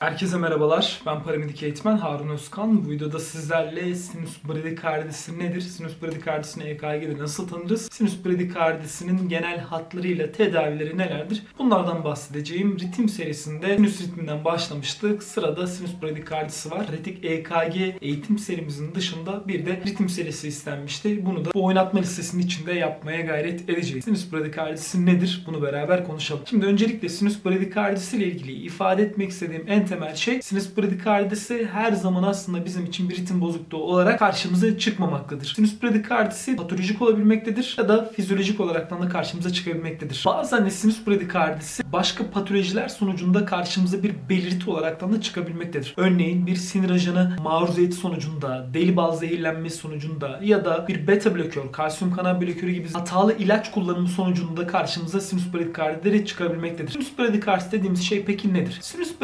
Herkese merhabalar. Ben paramedik eğitmen Harun Özkan. Bu videoda sizlerle sinüs bradikardisi nedir? Sinüs bradikardisini EKG'de nasıl tanırız? Sinüs bradikardisinin genel hatlarıyla tedavileri nelerdir? Bunlardan bahsedeceğim. Ritim serisinde sinüs ritminden başlamıştık. Sırada sinüs bradikardisi var. Retik EKG eğitim serimizin dışında bir de ritim serisi istenmişti. Bunu da bu oynatma listesinin içinde yapmaya gayret edeceğiz. Sinüs bradikardisi nedir? Bunu beraber konuşalım. Şimdi öncelikle sinüs bradikardisi ile ilgili ifade etmek istediğim en temel şey sinüs bradikardisi her zaman aslında bizim için bir ritim bozukluğu olarak karşımıza çıkmamaktadır. Sinüs bradikardisi patolojik olabilmektedir ya da fizyolojik olaraktan da karşımıza çıkabilmektedir. Bazen de sinüs bradikardisi başka patolojiler sonucunda karşımıza bir belirti olaraktan da çıkabilmektedir. Örneğin bir sinir ajanı maruziyeti sonucunda, deli bal zehirlenmesi sonucunda ya da bir beta blokör, kalsiyum kanal blokörü gibi hatalı ilaç kullanımı sonucunda karşımıza sinüs bradikardileri çıkabilmektedir. Sinüs bradikardisi dediğimiz şey peki nedir? Sinüs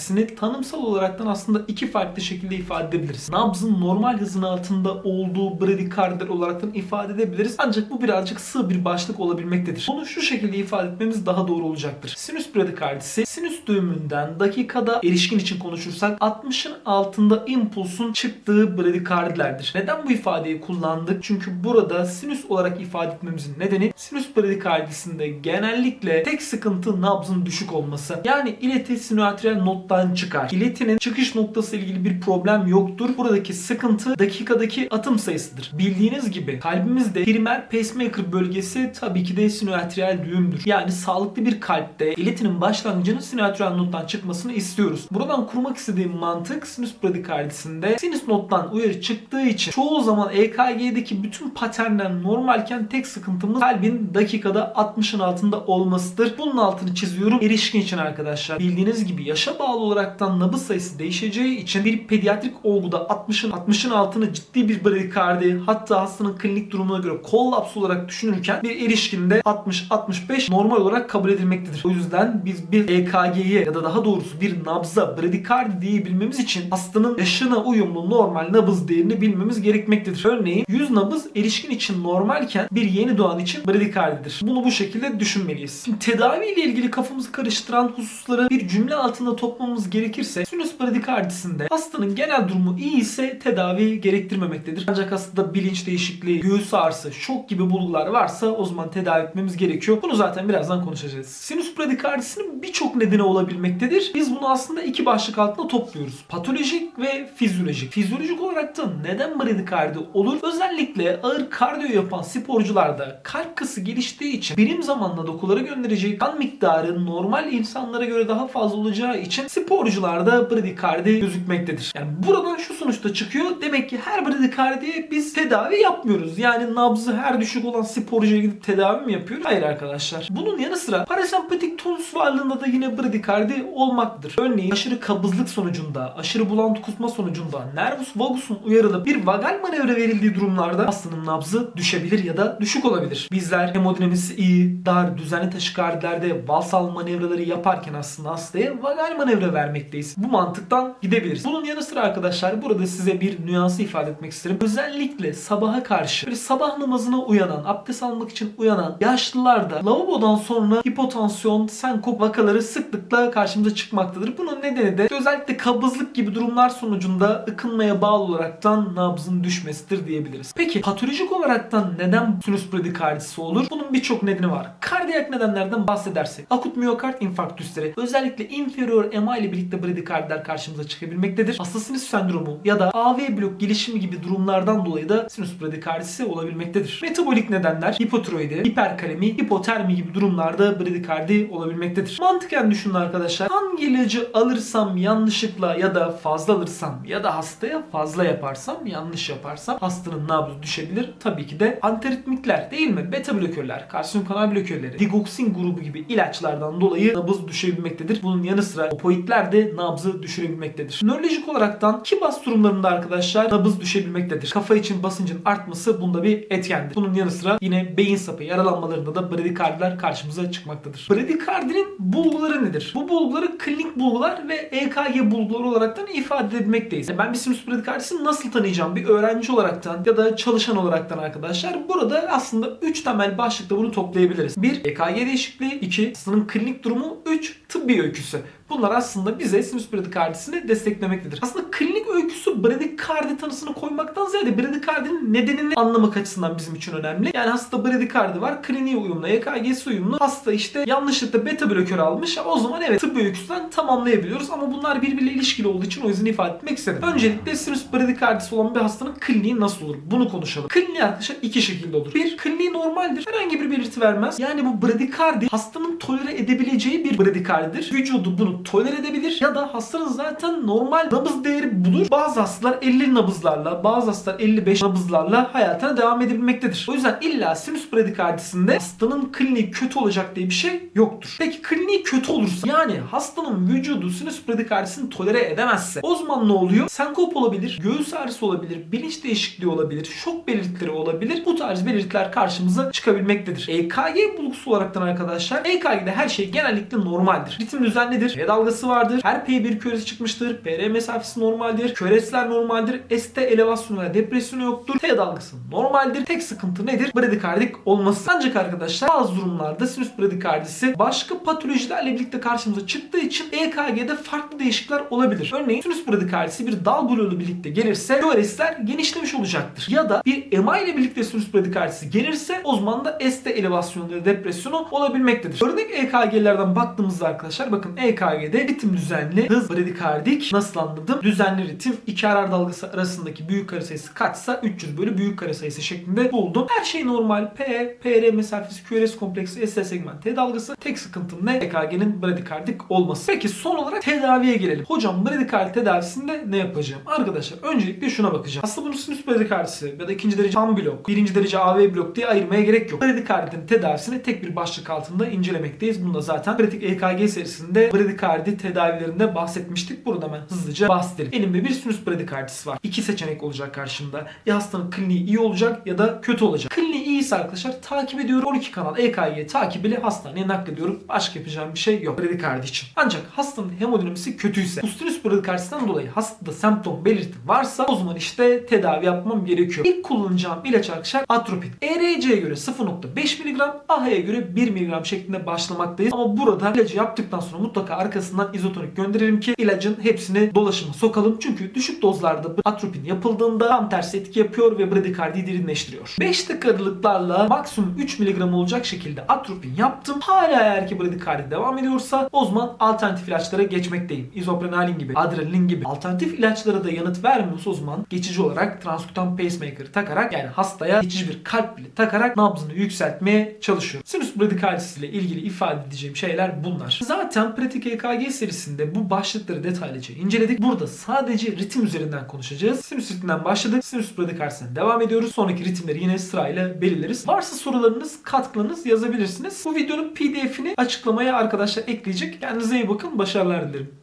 bradikardisini tanımsal olaraktan aslında iki farklı şekilde ifade edebiliriz. Nabzın normal hızın altında olduğu bradikardiler olaraktan ifade edebiliriz. Ancak bu birazcık sığ bir başlık olabilmektedir. Bunu şu şekilde ifade etmemiz daha doğru olacaktır. Sinüs bradikardisi sinüs düğümünden dakikada erişkin için konuşursak 60'ın altında impulsun çıktığı bradikardilerdir. Neden bu ifadeyi kullandık? Çünkü burada sinüs olarak ifade etmemizin nedeni sinüs bradikardisinde genellikle tek sıkıntı nabzın düşük olması. Yani ileti sinüatriyel nottan çıkar. İletinin çıkış noktası ilgili bir problem yoktur. Buradaki sıkıntı dakikadaki atım sayısıdır. Bildiğiniz gibi kalbimizde primer pacemaker bölgesi tabii ki de sinüatriyel düğümdür. Yani sağlıklı bir kalpte iletinin başlangıcının sinüatriyel nottan çıkmasını istiyoruz. Buradan kurmak istediğim mantık sinüs bradikardisinde sinüs nottan uyarı çıktığı için çoğu zaman EKG'deki bütün paternler normalken tek sıkıntımız kalbin dakikada 60'ın altında olmasıdır. Bunun altını çiziyorum erişkin için arkadaşlar. Bildiğiniz gibi yaşa bağlı olaraktan nabız sayısı değişeceği için bir pediatrik olguda 60'ın 60'ın altını ciddi bir bradikardi hatta hastanın klinik durumuna göre kollaps olarak düşünürken bir erişkinde 60-65 normal olarak kabul edilmektedir. O yüzden biz bir EKG'ye ya da daha doğrusu bir nabza bradikardi diyebilmemiz için hastanın yaşına uyumlu normal nabız değerini bilmemiz gerekmektedir. Örneğin 100 nabız erişkin için normalken bir yeni doğan için bradikardidir. Bunu bu şekilde düşünmeliyiz. Şimdi tedavi ile ilgili kafamızı karıştıran hususları bir cümle altında toplamamız gerekirse sinüs bradikardisinde hastanın genel durumu iyi ise tedavi gerektirmemektedir. Ancak hastada bilinç değişikliği, göğüs ağrısı, şok gibi bulgular varsa o zaman tedavi etmemiz gerekiyor. Bunu zaten birazdan konuşacağız. Sinüs bradikardisinin birçok nedeni olabilmektedir. Biz bunu aslında iki başlık altında topluyoruz. Patolojik ve fizyolojik. Fizyolojik olarak da neden bradikardi olur? Özellikle ağır kardiyo yapan sporcularda kalp kası geliştiği için birim zamanla dokulara göndereceği kan miktarı normal insanlara göre daha fazla olacağı için sporcularda bradikardi gözükmektedir. Yani buradan şu sonuçta çıkıyor. Demek ki her bradikardiye biz tedavi yapmıyoruz. Yani nabzı her düşük olan sporcuya gidip tedavi mi yapıyoruz? Hayır arkadaşlar. Bunun yanı sıra parasempatik tonus varlığında da yine bradikardi olmaktadır. Örneğin aşırı kabızlık sonucunda, aşırı bulantı kusma sonucunda nervus vagus'un uyarılıp bir vagal manevra verildiği durumlarda hastanın nabzı düşebilir ya da düşük olabilir. Bizler hemodinamisi iyi, dar, düzenli taşikardilerde valsal manevraları yaparken aslında hastaya vagal manevra vermekteyiz. Bu mantıktan gidebiliriz. Bunun yanı sıra arkadaşlar burada size bir nüansı ifade etmek isterim. Özellikle sabaha karşı bir sabah namazına uyanan, abdest almak için uyanan yaşlılarda lavabodan sonra hipotansiyon, senkop vakaları sıklıkla karşımıza çıkmaktadır. Bunun nedeni de özellikle kabızlık gibi durumlar sonucunda ıkınmaya bağlı olaraktan nabzın düşmesidir diyebiliriz. Peki patolojik olaraktan neden sinüs bradikardisi olur? Bunun birçok nedeni var. Kardiyak nedenlerden bahsedersek akut miyokard infarktüsleri özellikle inferior MA ile birlikte bradikardiler karşımıza çıkabilmektedir. Hasta sinüs sendromu ya da AV blok gelişimi gibi durumlardan dolayı da sinüs bradikardisi olabilmektedir. Metabolik nedenler hipotiroidi, hiperkalemi, hipotermi gibi durumlarda bradikardi olabilmektedir. Mantıken düşünün arkadaşlar. Hangi ilacı alırsam yanlışlıkla ya da fazla alırsam ya da hastaya fazla yaparsam yanlış yaparsam hastanın nabzı düşebilir. Tabii ki de antiritmikler değil mi? Beta blokörler, kalsiyum kanal blokörleri, digoksin grubu gibi ilaçlardan dolayı nabız düşebilmektedir. Bunun yanı sıra opoidler de nabzı düşürebilmektedir. Nörolojik olaraktan kibas durumlarında arkadaşlar nabız düşebilmektedir. Kafa için basıncın artması bunda bir etkendir. Bunun yanı sıra yine beyin sapı yaralanmalarında da bradikardiler karşımıza çıkmaktadır. Bradikardinin bulguları nedir? Bu bulguları klinik bulgular ve EKG bulguları olaraktan ifade edilmekteyiz. Ben bir sinüs bradikardisini nasıl tanıyacağım? Bir öğrenci olaraktan ya da çalışan olaraktan arkadaşlar. Burada aslında 3 temel başlıkta bunu toplayabiliriz. 1. EKG değişikliği. 2. Hastanın klinik durumu. 3. Tıbbi öyküsü. Bunlar aslında bize sinüs bradikardisini desteklemektedir. Aslında klinik öyküsü bradikardi tanısını koymaktan ziyade bradikardinin nedenini anlamak açısından bizim için önemli. Yani hasta bradikardi var, kliniğe uyumlu, EKG'si uyumlu. Hasta işte yanlışlıkla beta blokör almış. O zaman evet tıbbi öyküsünden tamamlayabiliyoruz ama bunlar birbiriyle ilişkili olduğu için o yüzden ifade etmek istedim. Öncelikle sinüs bradikardisi olan bir hastanın kliniği nasıl olur? Bunu konuşalım. Kliniği arkadaşlar iki şekilde olur. Bir, kliniği normaldir. Herhangi bir belirti vermez. Yani bu bradikardi hastanın tolere edebileceği bir bradikardidir. Vücudu bunu tolere edebilir ya da hastanın zaten normal nabız değeri bulur. Bazı hastalar 50 nabızlarla, bazı hastalar 55 nabızlarla hayatına devam edebilmektedir. O yüzden illa sinüs bradikardisinde hastanın kliniği kötü olacak diye bir şey yoktur. Peki kliniği kötü olursa yani hastanın vücudu sinüs bradikardisini tolere edemezse o zaman ne oluyor? Senkop olabilir, göğüs ağrısı olabilir, bilinç değişikliği olabilir, şok belirtileri olabilir. Bu tarz belirtiler karşımıza çıkabilmektedir. EKG bulgusu olaraktan arkadaşlar EKG'de her şey genellikle normaldir. Ritim düzenlidir, P dalgası vardır, her P1 küresi çıkmıştır, PR mesafesi normaldir, küresler normaldir, ST elevasyonu ve depresyonu yoktur, T dalgası normaldir. Tek sıkıntı nedir? Bradikardik olması. Ancak arkadaşlar bazı durumlarda sinüs bradikardisi başka patolojilerle birlikte karşımıza çıktığı için EKG'de farklı değişiklikler olabilir. Örneğin sinüs bradikardisi bir dal bloğuyla birlikte gelirse küresler genişlemiş olacaktır. Ya da bir EMA ile birlikte sinüs bradikardisi gelirse o zaman da ST elevasyonu ve depresyonu olabilmektedir. Örnek EKG'lerden baktığımızda arkadaşlar bakın EKG'de ritim düzenli, hız bradikardik nasıl anladım? Düzenli ritim iki arar dalgası arasındaki büyük kare sayısı kaçsa 300 bölü büyük kare sayısı şeklinde buldum. Her şey normal. P, PR mesafesi, QRS kompleksi, ST segment T dalgası. Tek sıkıntım ne? EKG'nin bradikardik olması. Peki son olarak tedaviye gelelim. Hocam bradikardi tedavisinde ne yapacağım? Arkadaşlar öncelikle şuna bakacağım. Aslında bunu sinüs bradikardisi ya da ikinci derece tam blok, birinci derece AV blok diye ayırmaya gerek yok. Bradikardinin tedavisini tek bir başlık altında incelemekteyiz. Bunu da zaten pratik EKG serisinde bradikardi tedavilerinde bahsetmiştik. Burada hemen hızlıca bahsedelim. Elimde bir sinüs bradikardisi var. İki seçenek olacak karşımda. Ya hastanın kliniği iyi olacak ya da kötü olacak. Kliniği iyiyse arkadaşlar takip ediyorum. 12 kanal EKG takibiyle hastaneye naklediyorum. Başka yapacağım bir şey yok. Bradikardi için. Ancak hastanın hemodinamisi kötüyse bu sinüs bradikardisinden dolayı hastada semptom belirti varsa o zaman işte tedavi yapmam gerekiyor. İlk kullanacağım ilaç arkadaşlar atropin. ERC'ye göre 0.5 mg, AH'ye göre 1 mg şeklinde başlamaktayız. Ama burada ilacı yaptıktan sonra mutlaka arkasından izotonik gönderirim ki ilacın hepsini dolaşıma sokalım. Çünkü düşük dozlarda atropin yapıldığında tam tersi etki yapıyor ve bradikardiyi derinleştiriyor. 5 dakikalıklarla maksimum 3 mg olacak şekilde atropin yaptım. Hala eğer ki bradikardi devam ediyorsa o zaman alternatif ilaçlara geçmekteyim. İzoprenalin gibi, adrenalin gibi. Alternatif ilaçlara da yanıt vermiyorsa o zaman geçici olarak transkutan pacemaker takarak yani hastaya geçici bir kalp bile takarak nabzını yükseltmeye çalışıyor. Sinüs bradikardisi ile ilgili ifade edeceğim şeyler bunlar. Zaten pratik EKG serisinde bu başlıkları detaylıca inceledik. Burada sadece ritim üzerinden konuşacağız. Sinüs ritminden başladık. Sinüs bradikardisinden devam ediyoruz. Sonraki ritimleri yine sırayla belirleriz. Varsa sorularınız, katkılarınız yazabilirsiniz. Bu videonun pdf'ini açıklamaya arkadaşlar ekleyecek. Kendinize iyi bakın. Başarılar dilerim.